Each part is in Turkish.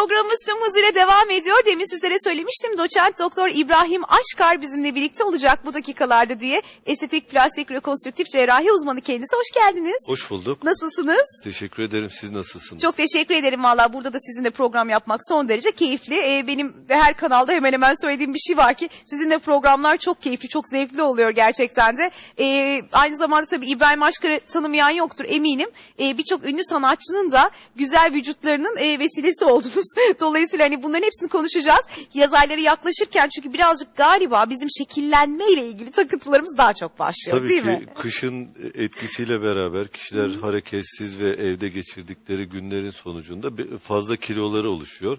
Programımız tüm hızıyla devam ediyor. Demin sizlere söylemiştim. Doçent Doktor İbrahim Aşkar bizimle birlikte olacak bu dakikalarda diye. Estetik, plastik, rekonstrüktif cerrahi uzmanı kendisi. Hoş geldiniz. Hoş bulduk. Nasılsınız? Teşekkür ederim. Siz nasılsınız? Çok teşekkür ederim valla. Burada da sizinle program yapmak son derece keyifli. Ee, benim ve her kanalda hemen hemen söylediğim bir şey var ki sizinle programlar çok keyifli, çok zevkli oluyor gerçekten de. Ee, aynı zamanda tabii İbrahim Aşkar'ı tanımayan yoktur eminim. Ee, Birçok ünlü sanatçının da güzel vücutlarının e, vesilesi oldunuz. Dolayısıyla hani bunların hepsini konuşacağız. Yaz ayları yaklaşırken çünkü birazcık galiba bizim şekillenme ile ilgili takıntılarımız daha çok başlıyor Tabii değil ki mi? kışın etkisiyle beraber kişiler hareketsiz ve evde geçirdikleri günlerin sonucunda fazla kiloları oluşuyor.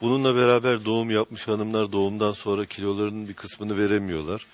Bununla beraber doğum yapmış hanımlar doğumdan sonra kilolarının bir kısmını veremiyorlar.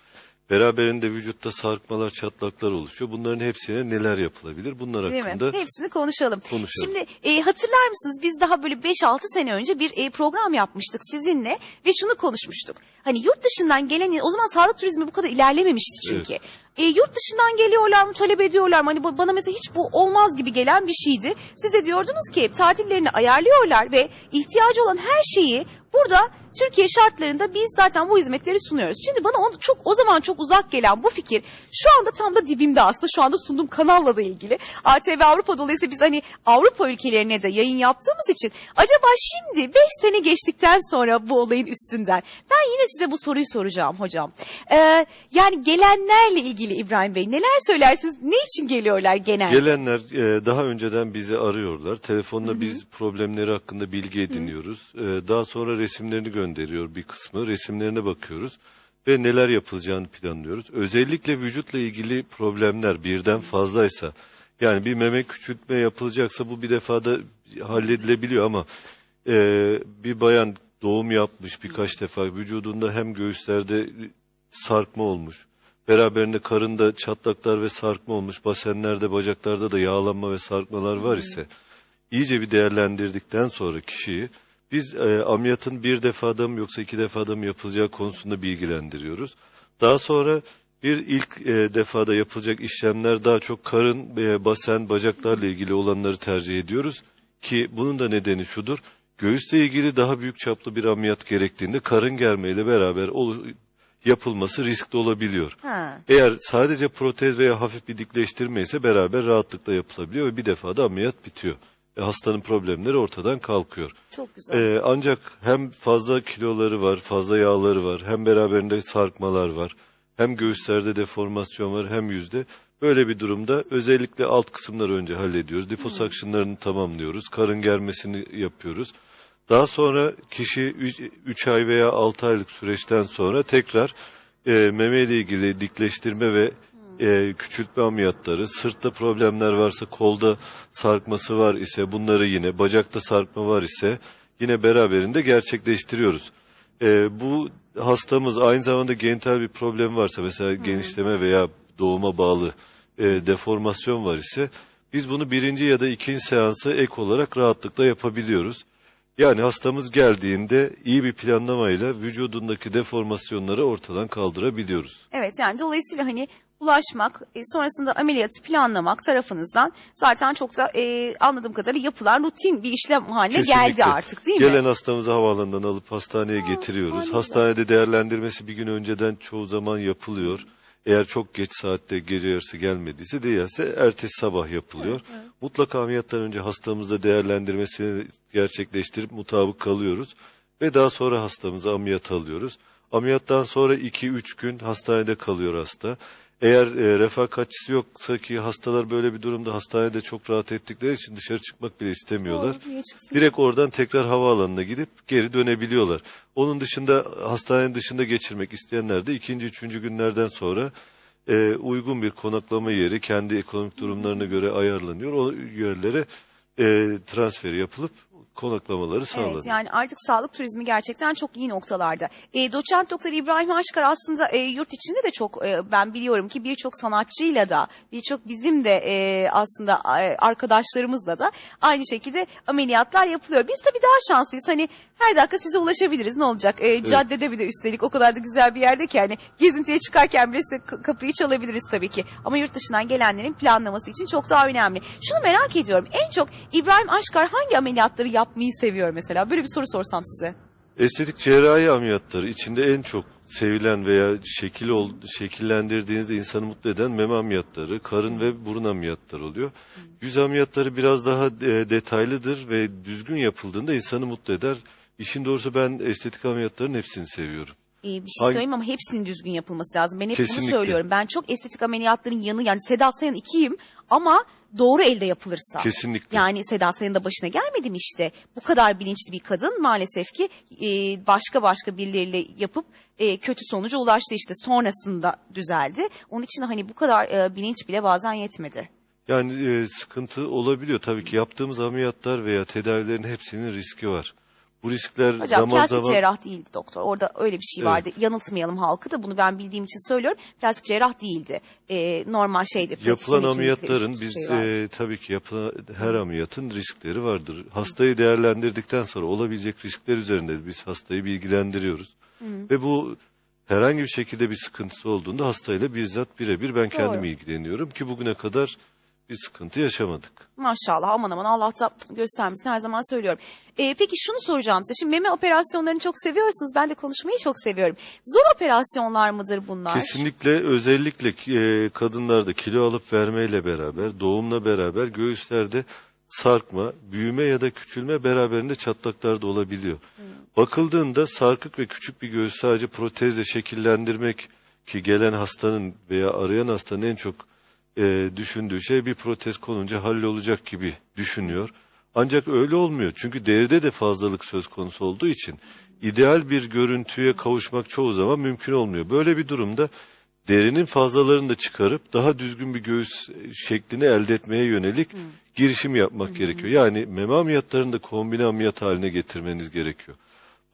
Beraberinde vücutta sarkmalar, çatlaklar oluşuyor. Bunların hepsine neler yapılabilir? Bunlar Değil mi? hakkında Hepsini konuşalım. Konuşalım. Şimdi e, hatırlar mısınız biz daha böyle 5-6 sene önce bir e, program yapmıştık sizinle ve şunu konuşmuştuk. Hani yurt dışından gelen o zaman sağlık turizmi bu kadar ilerlememişti çünkü. E, yurt dışından geliyorlar mı talep ediyorlar mı? Hani bana mesela hiç bu olmaz gibi gelen bir şeydi. Siz de diyordunuz ki tatillerini ayarlıyorlar ve ihtiyacı olan her şeyi burada Türkiye şartlarında biz zaten bu hizmetleri sunuyoruz. Şimdi bana onu çok o zaman çok uzak gelen bu fikir şu anda tam da dibimde aslında şu anda sunduğum kanalla da ilgili. ATV Avrupa dolayısıyla biz hani Avrupa ülkelerine de yayın yaptığımız için acaba şimdi 5 sene geçtikten sonra bu olayın üstünden ben yine size bu soruyu soracağım hocam. Ee, yani gelenlerle ilgili İbrahim Bey neler söylersiniz? Ne için geliyorlar genelde? Gelenler e, daha önceden bizi arıyorlar. Telefonla biz problemleri hakkında bilgi ediniyoruz. E, daha sonra resimlerini gönderiyor bir kısmı. Resimlerine bakıyoruz ve neler yapılacağını planlıyoruz. Özellikle vücutla ilgili problemler birden fazlaysa yani bir meme küçültme yapılacaksa bu bir defada halledilebiliyor ama e, bir bayan doğum yapmış birkaç defa vücudunda hem göğüslerde sarkma olmuş. Beraberinde karında çatlaklar ve sarkma olmuş. Basenlerde, bacaklarda da yağlanma ve sarkmalar var ise iyice bir değerlendirdikten sonra kişiyi biz e, ameliyatın bir defada mı yoksa iki defada mı yapılacağı konusunda bilgilendiriyoruz. Daha sonra bir ilk e, defada yapılacak işlemler daha çok karın, e, basen, bacaklarla ilgili olanları tercih ediyoruz. Ki bunun da nedeni şudur. Göğüsle ilgili daha büyük çaplı bir ameliyat gerektiğinde karın germeyle beraber yapılması riskli olabiliyor. Ha. Eğer sadece protez veya hafif bir dikleştirme ise beraber rahatlıkla yapılabiliyor ve bir defada ameliyat bitiyor. E, hastanın problemleri ortadan kalkıyor. Çok güzel. E, ancak hem fazla kiloları var, fazla yağları var, hem beraberinde sarkmalar var, hem göğüslerde deformasyon var, hem yüzde. Böyle bir durumda özellikle alt kısımları önce hallediyoruz. Liposakşınlarını tamamlıyoruz, karın germesini yapıyoruz. Daha sonra kişi 3 ay veya 6 aylık süreçten sonra tekrar e, meme ile ilgili dikleştirme ve e, küçültme ameliyatları, sırtta problemler varsa kolda sarkması var ise bunları yine, bacakta sarkma var ise yine beraberinde gerçekleştiriyoruz. E, bu hastamız aynı zamanda genital bir problem varsa mesela genişleme veya doğuma bağlı e, deformasyon var ise biz bunu birinci ya da ikinci seansı ek olarak rahatlıkla yapabiliyoruz. Yani hastamız geldiğinde iyi bir planlamayla vücudundaki deformasyonları ortadan kaldırabiliyoruz. Evet yani dolayısıyla hani ulaşmak, e, sonrasında ameliyatı planlamak tarafınızdan zaten çok da e, anladığım kadarıyla yapılan rutin bir işlem haline geldi Kesinlikle. artık değil Gelen mi? hastamızı havaalanından alıp hastaneye getiriyoruz. harika. Hastanede değerlendirmesi bir gün önceden çoğu zaman yapılıyor. Eğer çok geç saatte gece yarısı gelmediyse değilse ertesi sabah yapılıyor. Mutlaka ameliyattan önce hastamızla değerlendirmesini gerçekleştirip mutabık kalıyoruz. Ve daha sonra hastamızı ameliyat alıyoruz. Ameliyattan sonra 2-3 gün hastanede kalıyor hasta. Eğer e, refakatçisi yoksa ki hastalar böyle bir durumda hastanede çok rahat ettikleri için dışarı çıkmak bile istemiyorlar. Doğru, niye çıksın? Direkt oradan tekrar havaalanına gidip geri dönebiliyorlar. Onun dışında hastanenin dışında geçirmek isteyenler de ikinci, üçüncü günlerden sonra e, uygun bir konaklama yeri kendi ekonomik durumlarına göre ayarlanıyor. O yerlere e, transferi yapılıp konaklamaları sağlanıyor. Evet yani artık sağlık turizmi gerçekten çok iyi noktalarda. E, doçent doktor İbrahim Aşkar aslında e, yurt içinde de çok e, ben biliyorum ki birçok sanatçıyla da birçok bizim de e, aslında e, arkadaşlarımızla da aynı şekilde ameliyatlar yapılıyor. Biz tabii daha şanslıyız. Hani her dakika size ulaşabiliriz ne olacak? E, Caddede bir de üstelik o kadar da güzel bir yerde ki hani gezintiye çıkarken bile size kapıyı çalabiliriz tabii ki. Ama yurt dışından gelenlerin planlaması için çok daha önemli. Şunu merak ediyorum en çok İbrahim Aşkar hangi ameliyatları yaptı? Yapmayı seviyor mesela? Böyle bir soru sorsam size. Estetik cerrahi ameliyatları içinde en çok sevilen veya şekil ol, şekillendirdiğinizde insanı mutlu eden meme ameliyatları, karın ve burun ameliyatları oluyor. Yüz ameliyatları biraz daha e, detaylıdır ve düzgün yapıldığında insanı mutlu eder. İşin doğrusu ben estetik ameliyatların hepsini seviyorum. Ee, bir şey Hangi- söyleyeyim ama hepsinin düzgün yapılması lazım. Ben hep bunu Kesinlikle. söylüyorum. Ben çok estetik ameliyatların yanı yani Seda Sayan ikiyim ama doğru elde yapılırsa. Kesinlikle. Yani Seda Sayan'ın da başına gelmedim işte. Bu kadar bilinçli bir kadın maalesef ki e, başka başka birileriyle yapıp e, kötü sonuca ulaştı işte sonrasında düzeldi. Onun için hani bu kadar e, bilinç bile bazen yetmedi. Yani e, sıkıntı olabiliyor. Tabii ki yaptığımız ameliyatlar veya tedavilerin hepsinin riski var. Bu riskler Hocam zaman plastik zaman cerrah değildi doktor. Orada öyle bir şey Evet. vardı. Yanıltmayalım halkı da bunu ben bildiğim için söylüyorum. Plastik cerrah değildi. E, normal şeydi. Yapılan ameliyatların biz şey vardı. e, tabii ki yapılan her ameliyatın riskleri vardır. Hastayı değerlendirdikten sonra olabilecek riskler üzerinde biz hastayı bilgilendiriyoruz. Ve bu herhangi bir şekilde bir sıkıntısı olduğunda hastayla bizzat birebir ben kendim Doğru. ilgileniyorum ki bugüne kadar bir sıkıntı yaşamadık. Maşallah aman aman Allah da göstermesin her zaman söylüyorum. Ee, peki şunu soracağım size. Şimdi meme operasyonlarını çok seviyorsunuz. Ben de konuşmayı çok seviyorum. Zor operasyonlar mıdır bunlar? Kesinlikle özellikle e, kadınlarda kilo alıp vermeyle beraber, doğumla beraber göğüslerde sarkma, büyüme ya da küçülme beraberinde çatlaklar da olabiliyor. Bakıldığında sarkık ve küçük bir göğüs sadece protezle şekillendirmek ki gelen hastanın veya arayan hastanın en çok e, düşündüğü şey bir protez konunca hallolacak gibi düşünüyor. Ancak öyle olmuyor. Çünkü deride de fazlalık söz konusu olduğu için ideal bir görüntüye kavuşmak çoğu zaman mümkün olmuyor. Böyle bir durumda derinin fazlalarını da çıkarıp daha düzgün bir göğüs şeklini elde etmeye yönelik girişim yapmak gerekiyor. Yani meme ameliyatlarını da kombine ameliyat haline getirmeniz gerekiyor.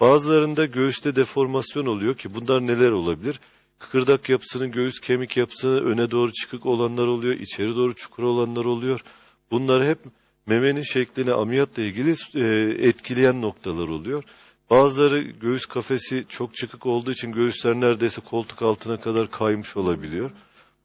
Bazılarında göğüste deformasyon oluyor ki bunlar neler olabilir? Kıkırdak yapısının göğüs kemik yapısının öne doğru çıkık olanlar oluyor, içeri doğru çukur olanlar oluyor. Bunlar hep memenin şeklini ameliyatla ilgili e, etkileyen noktalar oluyor. Bazıları göğüs kafesi çok çıkık olduğu için göğüsler neredeyse koltuk altına kadar kaymış olabiliyor.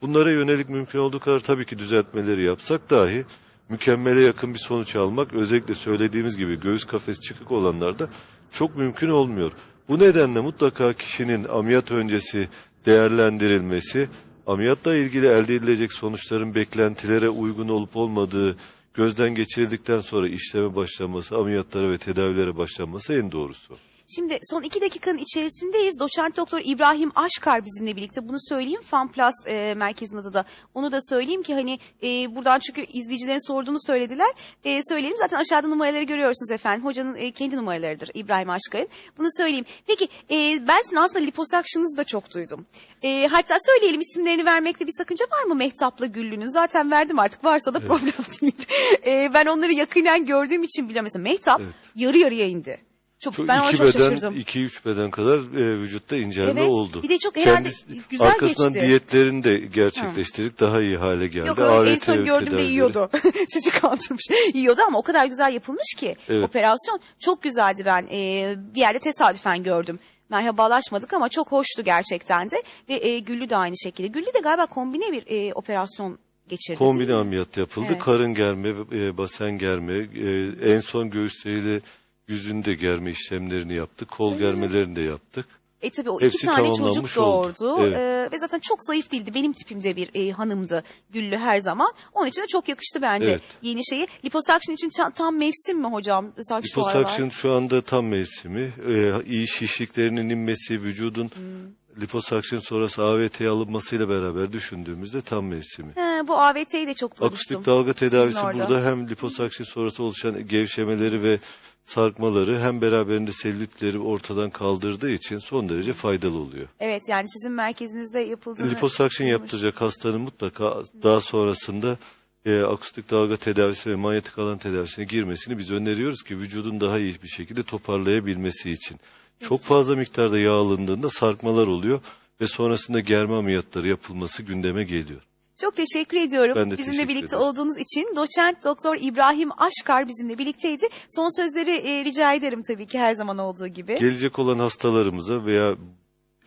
Bunlara yönelik mümkün olduğu kadar tabii ki düzeltmeleri yapsak dahi mükemmele yakın bir sonuç almak özellikle söylediğimiz gibi göğüs kafesi çıkık olanlarda çok mümkün olmuyor. Bu nedenle mutlaka kişinin ameliyat öncesi değerlendirilmesi, ameliyatla ilgili elde edilecek sonuçların beklentilere uygun olup olmadığı gözden geçirildikten sonra işleme başlanması, ameliyatlara ve tedavilere başlanması en doğrusu. Şimdi son iki dakikanın içerisindeyiz. Doçent Doktor İbrahim Aşkar bizimle birlikte. Bunu söyleyeyim. FanPlus e, merkezin adı da. Onu da söyleyeyim ki hani e, buradan çünkü izleyicilerin sorduğunu söylediler. E, söyleyelim. Zaten aşağıda numaraları görüyorsunuz efendim. Hocanın e, kendi numaralarıdır İbrahim Aşkar'ın. Bunu söyleyeyim. Peki e, ben sizin aslında liposuction'ınızı da çok duydum. E, hatta söyleyelim isimlerini vermekte bir sakınca var mı Mehtap'la Güllü'nün? Zaten verdim artık. Varsa da problem değil. E, ben onları yakinen gördüğüm için biliyorum. Mesela Mehtap Evet. yarı yarıya indi. Çok, Çok ben ona iki çok beden, şaşırdım. iki üç beden kadar e, vücutta incelme Evet, oldu. bir de çok herhalde güzel arkasından geçti. diyetlerini de gerçekleştirdik. Daha iyi hale geldi. Yok öyle en son gördüğümde yiyordu. Sizi kandırmış. Yiyordu ama o kadar güzel yapılmış ki. Evet. Operasyon çok güzeldi ben. e, bir yerde tesadüfen gördüm. Merhabalaşmadık ama çok hoştu gerçekten de. Ve e, Güllü de aynı şekilde. Güllü de galiba kombine bir e, operasyon geçirdi. Kombine ameliyat yapıldı. Evet. Karın germe, e, basen germe, e, en son göğüsleriyle yüzünde germe işlemlerini yaptık. Kol germelerini de yaptık. E tabii o Hepsi iki tane çocuk tamamlanmış oldu. doğurdu Evet. E, ve zaten çok zayıf değildi. Benim tipimde bir e, hanımdı Güllü her zaman. Onun için de çok yakıştı bence Evet. yeni şeyi. Liposuction için tam mevsim mi hocam? Sanki şu. Liposuction şu anda tam mevsimi. E, iyi şişliklerinin inmesi, vücudun Hmm. Liposuction sonrası AVT'ye alınmasıyla beraber düşündüğümüzde tam mevsimi. He, bu AVT'yi de çok duymuştum. Akustik dalga tedavisi Sizin orada. burada hem liposuction sonrası oluşan gevşemeleri ve sarkmaları hem beraberinde selülitleri ortadan kaldırdığı için son derece faydalı oluyor. Evet yani sizin merkezinizde yapıldığını... Liposuction yaptıracak hastanın mutlaka daha sonrasında e, akustik dalga tedavisi ve manyetik alan tedavisine girmesini biz öneriyoruz ki vücudun daha iyi bir şekilde toparlayabilmesi için. Çok fazla miktarda yağ alındığında sarkmalar oluyor ve sonrasında germe ameliyatları yapılması gündeme geliyor. Çok teşekkür ediyorum. Ben de bizimle teşekkür birlikte ederim. olduğunuz için doçent doktor İbrahim Aşkar bizimle birlikteydi. Son sözleri e, rica ederim tabii ki her zaman olduğu gibi. Gelecek olan hastalarımıza veya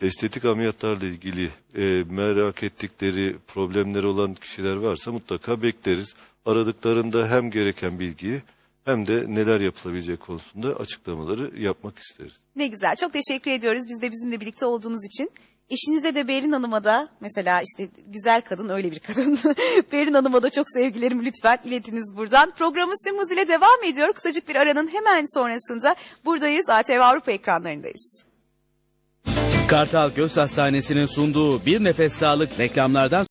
estetik ameliyatlarla ilgili e, merak ettikleri problemleri olan kişiler varsa mutlaka bekleriz. Aradıklarında hem gereken bilgiyi hem de neler yapılabilecek konusunda açıklamaları yapmak isteriz. Ne güzel. Çok teşekkür ediyoruz biz de bizimle birlikte olduğunuz için. Eşinize de Berin Hanım'a da mesela işte güzel kadın öyle bir kadın. Berin Hanım'a da çok sevgilerimi lütfen iletiniz buradan. Programımız tüm hızıyla devam ediyor. Kısacık bir aranın hemen sonrasında buradayız. ATV Avrupa ekranlarındayız. Kartal Göz Hastanesi'nin sunduğu Bir Nefes Sağlık reklamlardan